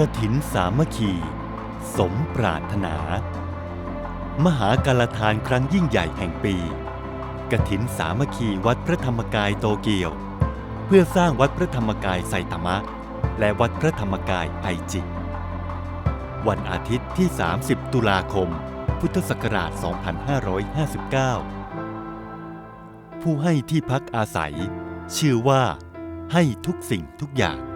กถินสามัคคี สมปรารถนา มหากาลทานครั้งยิ่งใหญ่แห่งปี กถินสามัคคีวัดพระธรรมกายโตเกียว เพื่อสร้างวัดพระธรรมกายไซตามะ และวัดพระธรรมกายไอจิ วันอาทิตย์ที่ 30 ตุลาคม พุทธศักราช 2559 ผู้ให้ที่พักอาศัย ชื่อว่าให้ทุกสิ่งทุกอย่าง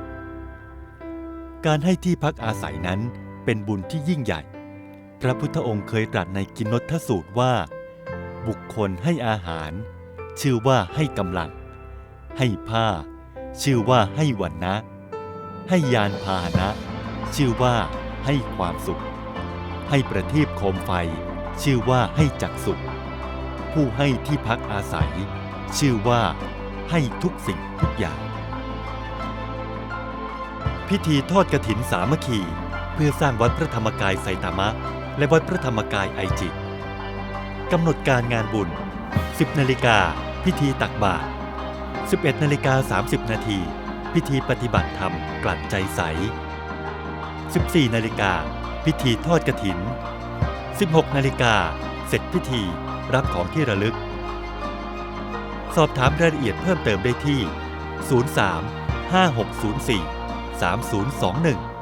การให้ที่พักอาศัยนั้นเป็นบุญที่ยิ่งใหญ่ พระพุทธองค์เคยตรัสในกินนทสูตรว่า บุคคลให้อาหาร ชื่อว่าให้กำลัง ให้ผ้า ชื่อว่าให้วันนะ ให้ยานพาหนะ ชื่อว่าให้ความสุข ให้ประทีปโคมไฟ ชื่อว่าให้จักสุข ผู้ให้ที่พักอาศัย ชื่อว่าให้ทุกสิ่งทุกอย่าง พิธีทอดกระถินสามัคคี เพื่อสร้างวัดพระธรรมกายไซตามะ และวัดพระธรรมกายไอจิตกำหนดการงานบุญ 10นาฬิกาพิธีตักบาตร11นาฬิกา30นาทีพิธีปฏิบัติธรรมกลั่นใจใส 14นาฬิกาพิธีทอดกระถิน 16นาฬิกาเสร็จพิธีรับของที่ระลึก สอบถามรายละเอียดเพิ่มเติมได้ที่ 03 5604 3021